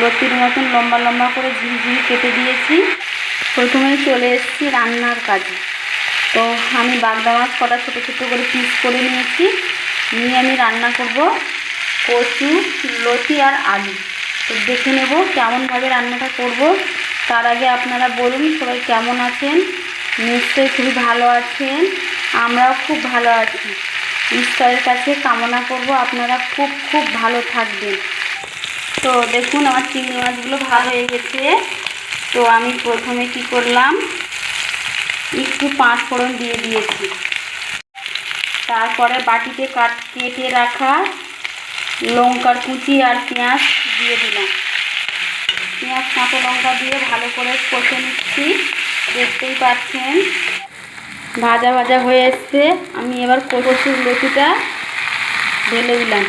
লতির মতন লম্বা লম্বা করে ঝিরিঝিরি কেটে দিয়েছি। প্রথমে চলে এসেছি রান্নার কাজে। তো আমি বাগদা মাছ কটা ছোটো ছোটো করে পিস করে নিয়েছি। নিয়ে আমি রান্না করব কচু, লতি আর আলু। তো দেখে নেব কেমনভাবে রান্নাটা করব। তার আগে আপনারা বলুন সবাই কেমন আছেন? নিশ্চয়ই খুবই ভালো আছেন। আমরাও খুব ভালো আছি। ঈশ্বরের কাছে কামনা করব আপনারা খুব খুব ভালো থাকবেন। তো দেখুন আমার চিংড়ি মাছগুলো ভালো হয়ে গেছে। তো আমি প্রথমে কি করলাম, একটু পাঁচ ফোড়ন দিয়ে দিয়েছি। তারপরে বাটিতে কাট, কেটে রাখা লঙ্কার কুচি আর পেঁয়াজ দিয়ে দিলাম। পেঁয়াজ, কাঁচা লঙ্কা দিয়ে ভালো করে কষে নিচ্ছি। দেখতেই পাচ্ছেন, ভাজা ভাজা হয়ে এসছে। আমি এবার কচুর লতিটা ঢেলে দিলাম।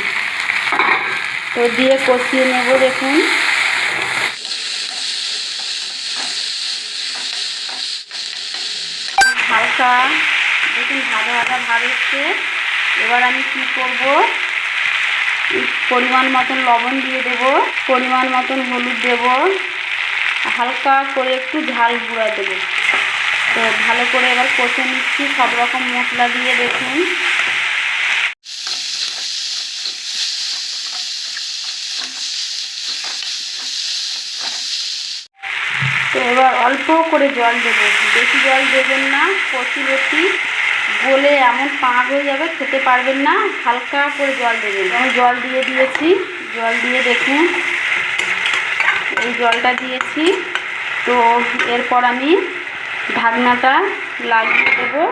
তো দিয়ে কষিয়ে নেব দেখুন। হালকা, দেখুন ভাজা ভাজা ভাব এসছে এবার আমি কি করব? পরিমাণ মতন লবণ দিয়ে দেব, পরিমাণ মতন হলুদ দেব। হালকা করে একটু ঝাল গুঁড়া দেবো। তো ভালো করে এবার কষে নিচ্ছি, সব রকম মশলা দিয়ে দেখুন। তো এবার অল্প করে জল দেবো। বেশি জল দেবেন না, কচি রুটি। গলে এমন পাঁক হয়ে যাবে, খেতে পারবেন না, হালকা করে জল দেবেন। আমি জল দিয়ে দিয়েছি। জল দিয়ে দেখুন। এই জলটা দিয়েছি। তো এরপর আমি ঢাকনাটা লাগিয়ে দেবো।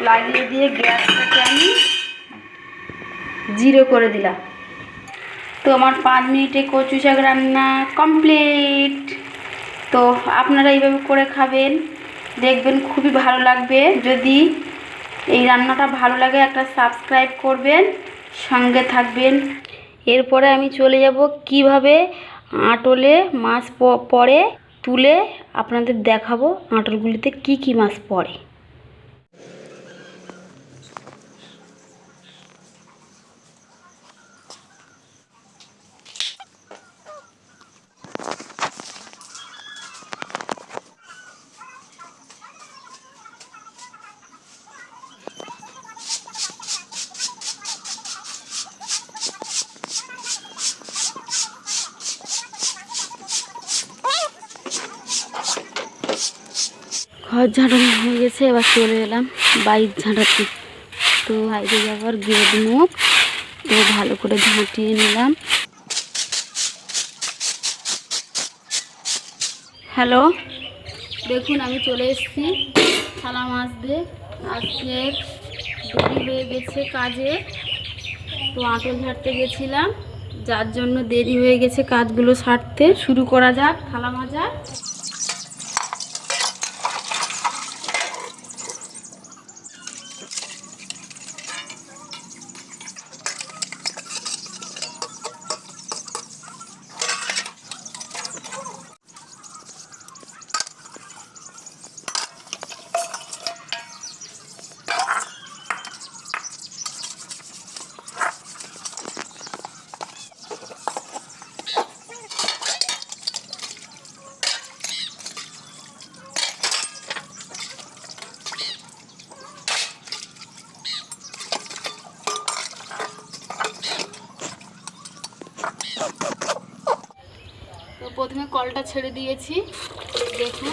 লাগিয়ে দিয়ে গ্যাসটাকে আমি জিরো করে দিলাম। তো আমার পাঁচ মিনিটে কচু শাক রান্না কমপ্লিট। তো আপনারা এইভাবে করে খাবেন। দেখবেন খুবই ভালো লাগবে। যদি এই রান্নাটা ভালো লাগে, একটা সাবস্ক্রাইব করবেন, সঙ্গে থাকবেন। এরপরে আমি চলে যাব কীভাবে আটলে মাছ পরে তুলে আপনাদের দেখাবো আটলগুলিতে কি কি মাছ পড়ে। ঘর ঝাঁটানো হয়ে গেছে, এবার চলে এলাম বাইক ঝাঁটাতে তো বাইরে যাবার গেট মুখ তো ভালো করে ঝাঁটিয়ে নিলাম। হ্যালো, দেখুন আমি চলে এসেছি থালা দিয়ে আজকে দেরি হয়ে গেছে কাজে, তো আঁটল ঝাড়তে গেছিলাম। যার জন্য দেরি হয়ে গেছে কাজগুলো সারতে। শুরু করা যাক, থালা মাজা। প্রথমে কলটা ছেড়ে দিয়েছি। দেখুন,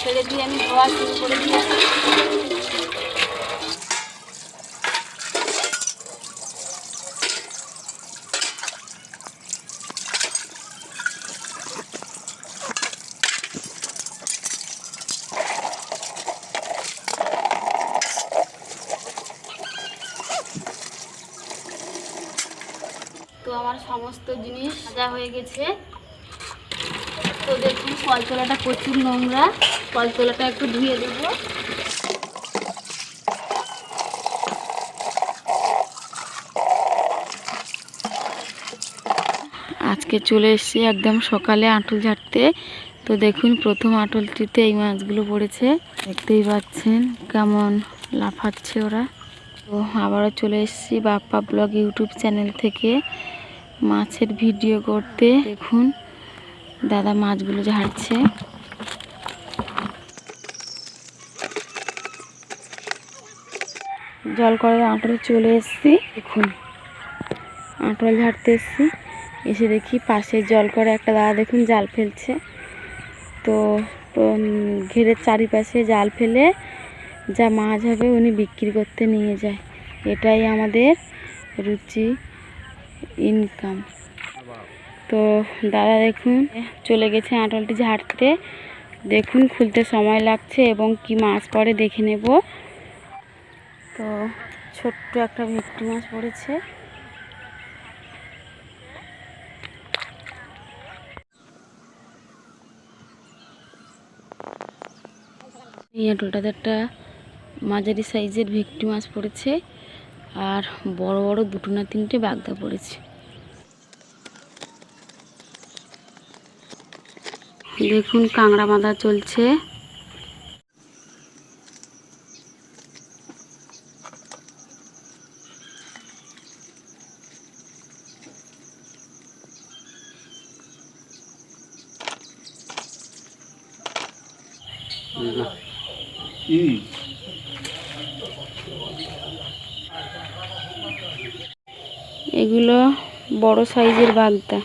ছেড়ে দিয়ে আমি ধোয়া শুরু করে দিয়েছি। তো আমার সমস্ত জিনিস ভাজা হয়ে গেছে। তো দেখুন, কলতলাটা প্রচুর নোংরা। কলতলাটা একটু ধুয়ে দেবো। আজকে চলে এসেছি একদম সকালে আঁটল ঝাড়তে। তো দেখুন, প্রথম আঁটলটিতে এই মাছগুলো পড়েছে। দেখতেই পাচ্ছেন কেমন লাফাচ্ছে ওরা। তো আবারও চলে এসেছি বাপ্পা ব্লগ ইউটিউব চ্যানেল থেকে মাছের ভিডিও করতে। দেখুন দাদা মাছগুলো ঝাড়ছে জল করে আঁটলে চলে এসেছি দেখুন আঁটল ঝাড়তে এসেছি। এসে দেখি পাশে জল করে একটা দাদা দেখুন জাল ফেলছে। তো ঘেরের চারিপাশে জাল ফেলে যা মাছ হবে উনি বিক্রি করতে নিয়ে যায়। এটাই আমাদের রুচি ইনকাম তো দাদা দেখুন, চলে গেছে আঁটলটি ঝাড়তে। দেখুন, খুলতে সময় লাগছে এবং কি মাছ পড়ে দেখে নেব। তো ছোট্ট একটা ভেটকি মাছ পড়েছে। এই আঁটলটাতে একটা মাঝারি সাইজের ভেটকি মাছ পড়েছে। আর বড় বড় দুটো না তিনটে বাগদা পড়েছে। দেখুন কাঁকড়া বাঁধা চলছে। এগুলো বড় সাইজের বাগদা।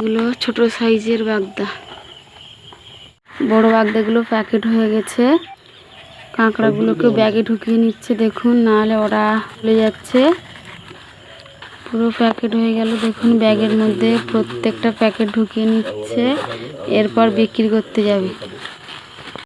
এগুলো ছোট সাইজের বাগদা। বড় বাগদাগুলো প্যাকেট হয়ে গেছে। কাঁকড়াগুলোকে ব্যাগে ঢুকিয়ে নিচ্ছে দেখুন নাহলে ওরা চলে যাচ্ছে। পুরো প্যাকেট হয়ে গেল দেখুন ব্যাগের মধ্যে প্রত্যেকটা প্যাকেট ঢুকিয়ে নিচ্ছে। এরপর বিক্রি করতে যাবে।